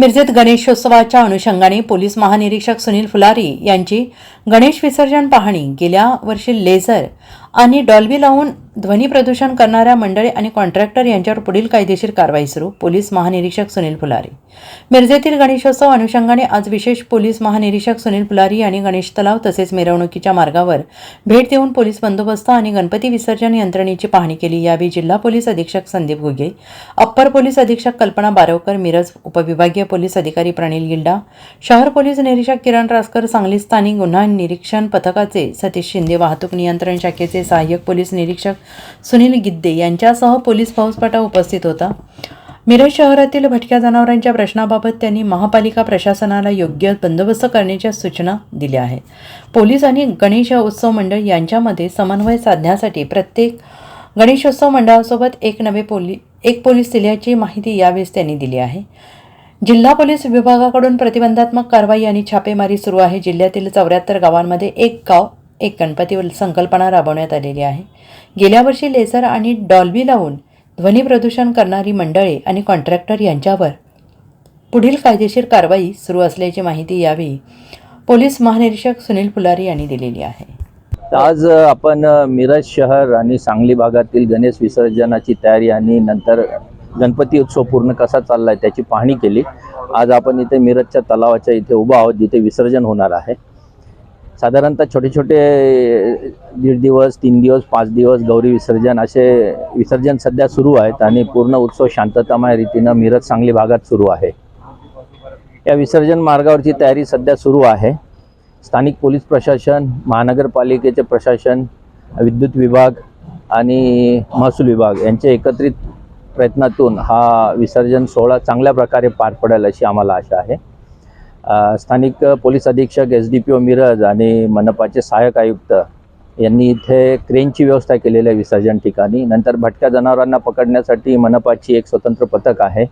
मिरजेत गणेशोत्सवाच्या अनुषंगाने पोलीस महानिरीक्षक सुनील फुलारी यांची गणेश विसर्जन पाहणी गेल्या वर्षी लेझर आणि डॉल्बी लावून ध्वनी प्रदूषण करणाऱ्या मंडळी आणि कॉन्ट्रॅक्टर यांच्यावर पुढील कायदेशीर कारवाई सुरू पोलीस महानिरीक्षक सुनील फुलारी. मिरजेतील गणेशोत्सव अनुषंगाने आज विशेष पोलीस महानिरीक्षक सुनील फुलारी यांनी गणेश तलाव तसेच मिरवणुकीच्या मार्गावर भेट देऊन पोलीस बंदोबस्त आणि गणपती विसर्जन यंत्रणेची पाहणी केली. यावेळी जिल्हा पोलीस अधीक्षक संदीप घुगे अप्पर पोलीस अधीक्षक कल्पना बारवकर मिरज उपविभागीय पोलीस अधिकारी प्रणील गिल्डा शहर पोलीस निरीक्षक किरण रासकर सांगली स्थानिक गुन्हा निरीक्षण पथकाचे सतीश शिंदे वाहतूक नियंत्रण शाखेचे सहाय्यक पोलीस निरीक्षक सुनील गिद्दे यांच्यासह पोलीस फौजपाटा उपस्थित होता. मिरज शहरातील भटक्या जनावरांच्या प्रश्नाबाबत त्यांनी महापालिका प्रशासनाला योग्य बंदोबस्त करण्याच्या सूचना दिल्या आहेत. पोलीस आणि गणेश उत्सव मंडळ यांच्यामध्ये समन्वय साधण्यासाठी प्रत्येक गणेशोत्सव मंडळासोबत एक नवे पोली एक पोलीस दिल्याची माहिती यावेळेस त्यांनी दिली आहे. जिल्हा पोलीस विभागाकडून प्रतिबंधात्मक कारवाई आणि छापेमारी सुरू आहे. जिल्ह्यातील चौऱ्याहत्तर गावांमध्ये एक गाव एक गणपती संकल्पना राबवण्यात आलेली आहे. गेल्या वर्षी लेझर आणि डॉल्बी लावून ध्वनी प्रदूषण करणारी मंडळे आणि कॉन्ट्रॅक्टर यांच्यावर पुढील कायदेशीर कारवाई सुरू असल्याची माहिती यावेळी पोलीस महानिरीक्षक सुनील फुलारी यांनी दिलेली आहे. आज आपण मिरज शहर आणि सांगली भागातील गणेश विसर्जनाची तयारी आणि नंतर गणपती उत्सव पूर्ण कसा चालला आहे त्याची पाहणी केली. आज आपण इथे मिरजच्या तलावाच्या इथे उभा आहोत जिथे विसर्जन होणार आहे. साधारणतः छोटे छोटे दीड दिवस तीन दिवस पाच दिवस गौरी विसर्जन असे विसर्जन सध्या सुरू आहेत आणि पूर्ण उत्सव शांततामय रीतीनं मिरज सांगली भागात सुरू आहे. या विसर्जन मार्गावरची तयारी सध्या सुरू आहे. स्थानिक पोलीस प्रशासन महानगरपालिकेचे प्रशासन विद्युत विभाग आणि महसूल विभाग यांचे एकत्रित प्रयत्नातून हा विसर्जन सोहळा चांगल्या प्रकारे पार पडेल अशी आम्हाला आशा आहे. स्थानिक पोलीस अधीक्षक S D P O Miraj आणि मनपाचे सहाय्यक आयुक्त यांनी इथे क्रेनची व्यवस्था केलेली आहे विसर्जन ठिकाणी. नंतर भटक्या जनावरांना पकडण्यासाठी मनपाची एक स्वतंत्र पथक आहे.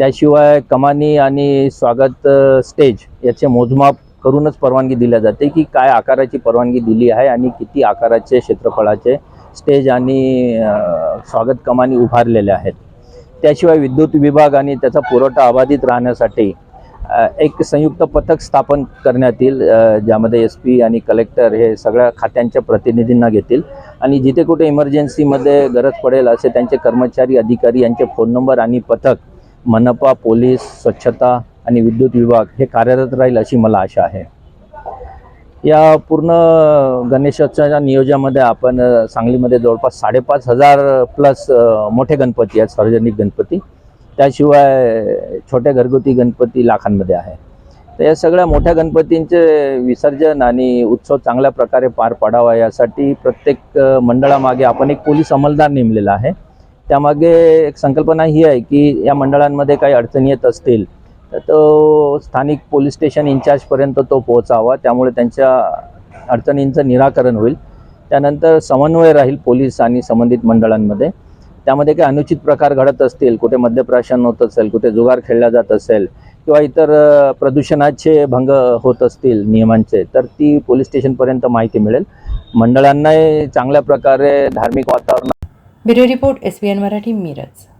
त्याशिवाय कमानी आणि स्वागत स्टेज याचे मोजमाप करूनच परवानगी दिल्या जाते की काय आकाराची परवानगी दिली आहे आणि किती आकाराचे क्षेत्रफळाचे स्टेज आणि स्वागत कमानी उभारलेल्या आहेत. त्याशिवाय विद्युत विभाग आणि त्याचा पुरवठा अबाधित राहण्यासाठी एक संयुक्त पथक स्थापन करण्यात येईल ज्यामध्ये एस पी आणि कलेक्टर हे सगळ्या खात्यांच्या प्रतिनिधींना घेतील. आणि जिथे कुठे इमर्जन्सीमध्ये गरज पडेल असे त्यांचे कर्मचारी अधिकारी यांचे फोन नंबर आणि पथक मनपा पोलीस स्वच्छता आणि विद्युत विभाग हे कार्यरत राहील अशी मला आशा आहे. या पूर्ण गणेशोत्सवाच्या नियोजनामध्ये आपण सांगलीमध्ये जवळपास साडेपाच हजार प्लस मोठे गणपती आहेत सार्वजनिक गणपती. त्याशिवाय छोटे घरगुती गणपती लाखांमध्ये आहे. तर या सगळ्या मोठ्या गणपतींचे विसर्जन आणि उत्सव चांगल्या प्रकारे पार पाडावा यासाठी प्रत्येक मंडळामागे आपण एक पोलीस अंमलदार नेमलेला आहे. त्यामागे एक संकल्पना ही आहे की या मंडळांमध्ये काही अडचणी येत असतील तो स्थानिक पोलीस स्टेशन इन्चार्जपर्यंत तो पोहोचावा. त्यामुळे त्यांच्या अडचणींचं निराकरण होईल. त्यानंतर समन्वय राहील पोलीस आणि संबंधित मंडळांमध्ये. त्यामध्ये काही अनुचित प्रकार घडत असतील कुठे मद्यप्राशन होत असेल कुठे जुगार खेळला जात असेल किंवा इतर प्रदूषणाचे भंग होत असतील नियमांचे तर ती पोलीस स्टेशनपर्यंत माहिती मिळेल. मंडळांनाही चांगल्या प्रकारे धार्मिक वातावरण bureau report S Marathi Miraj.